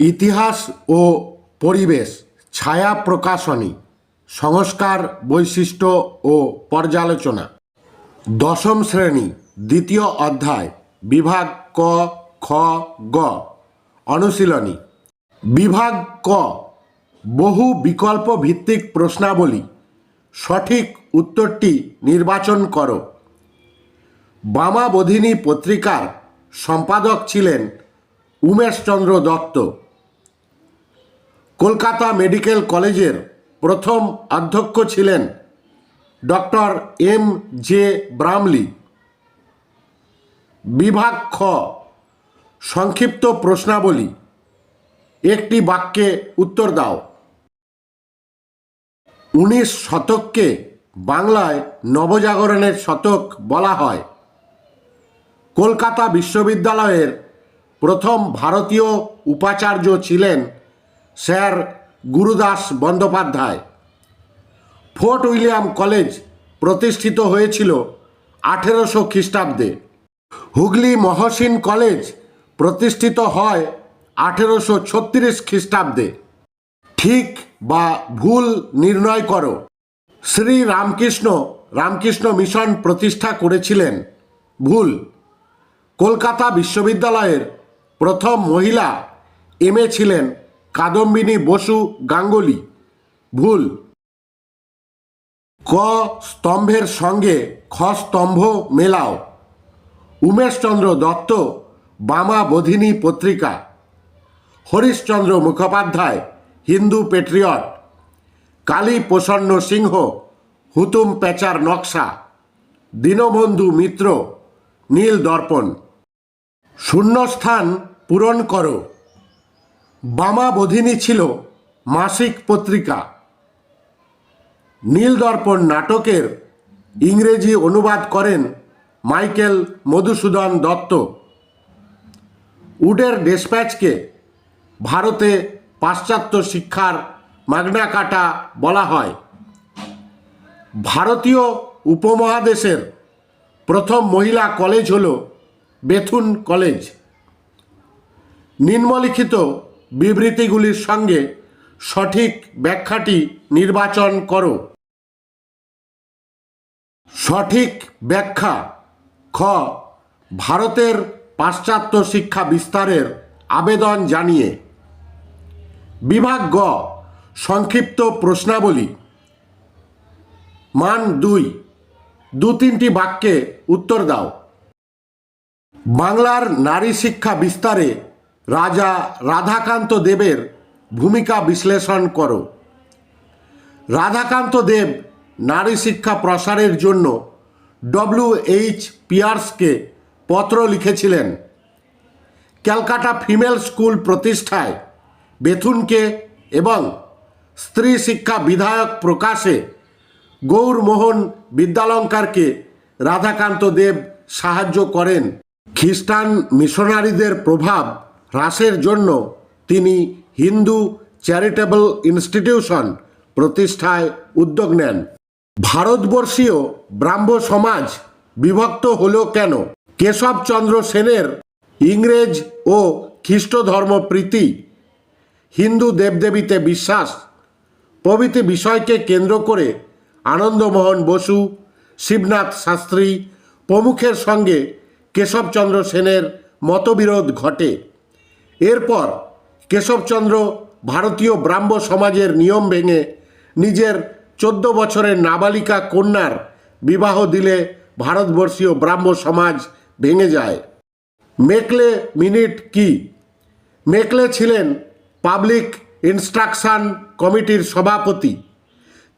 ইতিহাস ও পরিবেশ, ছায়া প্রকাশনী, সংস্কার বৈশিষ্ট্য ও পর্যালোচনা। দশম শ্রেণি, দ্বিতীয় অধ্যায়, বিভাগ ক, খ, গ, অনুশীলনী। বিভাগ ক, বহু বিকল্প ভিত্তিক প্রশ্নাবলী। সঠিক উত্তরটি নির্বাচন করো। বামাবোধিনী পত্রিকার সম্পাদক ছিলেন উমেশচন্দ্র দত্ত। কলকাতা মেডিকেল কলেজের প্রথম অধ্যক্ষ ছিলেন ডক্টর এম জে ব্রামলি বিভাগ খ সংক্ষিপ্ত প্রশ্নাবলী। একটি বাক্যে উত্তর দাও। উনিশ শতককে বাংলায় নবজাগরণের শতক বলা হয়। কলকাতা বিশ্ববিদ্যালয়ের প্রথম ভারতীয় উপাচার্য ছিলেন sir Gurudas Bandyopadhyay. Fort William College প্রতিষ্ঠিত হয়েছিল আঠেরোশো খ্রিস্টাব্দে। হুগলি মহসিন কলেজ প্রতিষ্ঠিত হয় আঠেরোশো ছত্রিশ খ্রিস্টাব্দে। ঠিক বা ভুল নির্ণয় করো। শ্রী রামকৃষ্ণ রামকৃষ্ণ মিশন প্রতিষ্ঠা করেছিলেন। ভুল। কলকাতা বিশ্ববিদ্যালয়ের প্রথম মহিলা এম ছিলেন কাদম্বিনী বসু গাঙ্গুলি, ভুল। ক স্তম্ভের সঙ্গে খ স্তম্ভ মেলাও। উমেশচন্দ্র দত্ত, বামা বোধিনী পত্রিকা। হরিশচন্দ্র মুখোপাধ্যায়, হিন্দু পেট্রিয়ট। কালী প্রসন্ন সিংহ, হুতুম পেচার নকশা। দীনবন্ধু মিত্র, নীল দর্পণ। শূন্যস্থান পূরণ করো। বামা বোধিনী ছিল মাসিক পত্রিকা। নীলদর্পণ নাটকের ইংরেজি অনুবাদ করেন মাইকেল মধুসূদন দত্ত। উডের ডেসপ্যাচকে ভারতে পাশ্চাত্য শিক্ষার মাগনা কাটা বলা হয়। ভারতীয় উপমহাদেশের প্রথম মহিলা কলেজ হল বেথুন কলেজ। নিম্নলিখিত বিবৃতিগুলির সঙ্গে সঠিক ব্যাখ্যাটি নির্বাচন করো। সঠিক ব্যাখ্যা। খ, ভারতের পাশ্চাত্য শিক্ষা বিস্তারের আবেদন জানিয়ে। বিভাগ গ, সংক্ষিপ্ত প্রশ্নাবলী। মান দুই, দু তিনটি বাক্যে উত্তর দাও। বাংলার নারী শিক্ষা বিস্তারে রাজা রাধাকান্ত দেবের ভূমিকা বিশ্লেষণ করো। রাধাকান্ত দেব নারী শিক্ষা প্রসারের জন্য ডব্লিউ এইচ পিয়ার্সকে পত্র লিখেছিলেন। ক্যালকাটা ফিমেল স্কুল প্রতিষ্ঠায় বেথুনকে এবং স্ত্রী শিক্ষা বিধায়ক প্রকাশে গৌরমোহন বিদ্যালঙ্কারকে রাধাকান্ত দেব সাহায্য করেন। খ্রিস্টান মিশনারিদের প্রভাব হ্রাসের জন্য তিনি হিন্দু চ্যারিটেবল ইনস্টিটিউশন প্রতিষ্ঠায় উদ্যোগ নেন। ভারতবর্ষীয় ব্রাহ্ম সমাজ বিভক্ত হলো কেন? কেশবচন্দ্র সেনের ইংরেজ ও খ্রিস্ট ধর্ম প্রীতি, হিন্দু দেবদেবীতে বিশ্বাস, প্রভৃতি বিষয়কে কেন্দ্র করে আনন্দমোহন বসু, শিবনাথ শাস্ত্রী প্রমুখের সঙ্গে কেশবচন্দ্র সেনের মতবিরোধ ঘটে। এরপর কেশবচন্দ্র ভারতীয় ব্রাহ্ম সমাজের নিয়ম ভেঙে নিজের চোদ্দ বছরের নাবালিকা কন্যার বিবাহ দিলে ভারতবর্ষীয় ব্রাহ্ম সমাজ ভেঙে যায়। মেকলে মিনিট কি? মেকলে ছিলেন পাবলিক ইনস্ট্রাকশন কমিটির সভাপতি।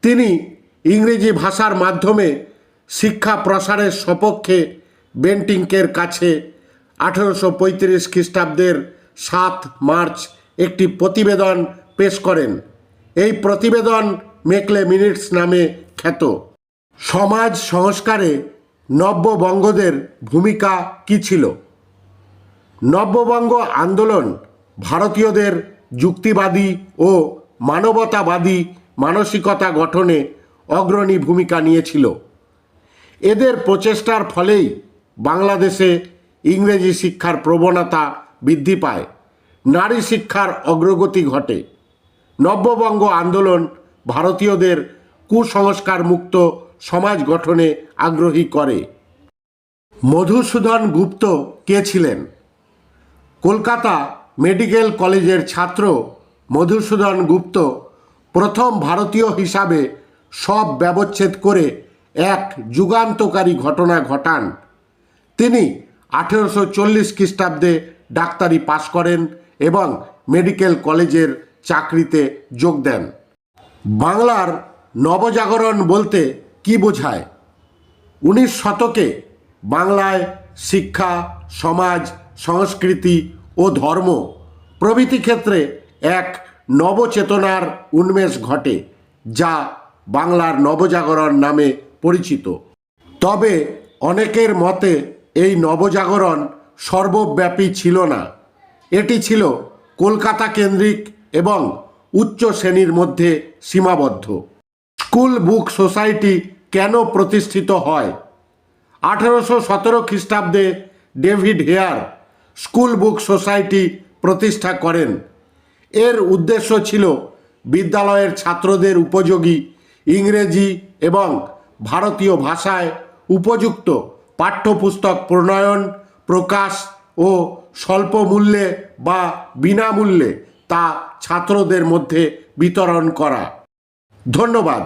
তিনি ইংরেজি ভাষার মাধ্যমে শিক্ষা প্রসারের সপক্ষে বেন্টিংকের কাছে আঠেরোশো পঁয়ত্রিশ খ্রিস্টাব্দের সাত মার্চ একটি প্রতিবেদন পেশ করেন। এই প্রতিবেদন মেকলে মিনিটস নামে খ্যাত। সমাজ সংস্কারে নব্যবঙ্গদের ভূমিকা কী ছিল? নব্যবঙ্গ আন্দোলন ভারতীয়দের যুক্তিবাদী ও মানবতাবাদী মানসিকতা গঠনে অগ্রণী ভূমিকা নিয়েছিল। এদের প্রচেষ্টার ফলেই বাংলাদেশে ইংরেজি শিক্ষার প্রবণতা বৃদ্ধি পায়। নারী শিক্ষার অগ্রগতি ঘটে। নব্যবঙ্গ আন্দোলন ভারতীয়দের কুসংস্কার মুক্ত সমাজ গঠনে আগ্রহী করে। মধুসূদন গুপ্ত কে ছিলেন? কলকাতা মেডিকেল কলেজের ছাত্র মধুসূদন গুপ্ত প্রথম ভারতীয় হিসাবে সব ব্যবচ্ছেদ করে এক যুগান্তকারী ঘটনা ঘটান। তিনি আঠেরোশো চল্লিশ খ্রিস্টাব্দে ডাক্তারি পাশ করেন এবং মেডিকেল কলেজের চাকরিতে যোগ দেন। বাংলার নবজাগরণ বলতে কি বোঝায়? উনিশ শতকে বাংলায় শিক্ষা, সমাজ, সংস্কৃতি ও ধর্ম প্রভৃতি ক্ষেত্রে এক নবচেতনার উন্মেষ ঘটে, যা বাংলার নবজাগরণ নামে পরিচিত। তবে অনেকের মতে এই নবজাগরণ সর্বব্যাপী ছিল না। এটি ছিল কলকাতা কেন্দ্রিক এবং উচ্চ শ্রেণির মধ্যে সীমাবদ্ধ। স্কুল বুক সোসাইটি কেন প্রতিষ্ঠিত হয়? আঠেরোশো সতেরো খ্রিস্টাব্দে David Hare School Book Society প্রতিষ্ঠা করেন। এর উদ্দেশ্য ছিল বিদ্যালয়ের ছাত্রদের উপযোগী ইংরেজি এবং ভারতীয় ভাষায় উপযুক্ত পাঠ্যপুস্তক প্রণয়ন প্রকাশ ও স্বল্প মূল্যে বা বিনামূল্যে তা ছাত্রদের মধ্যে বিতরণ করা। ধন্যবাদ।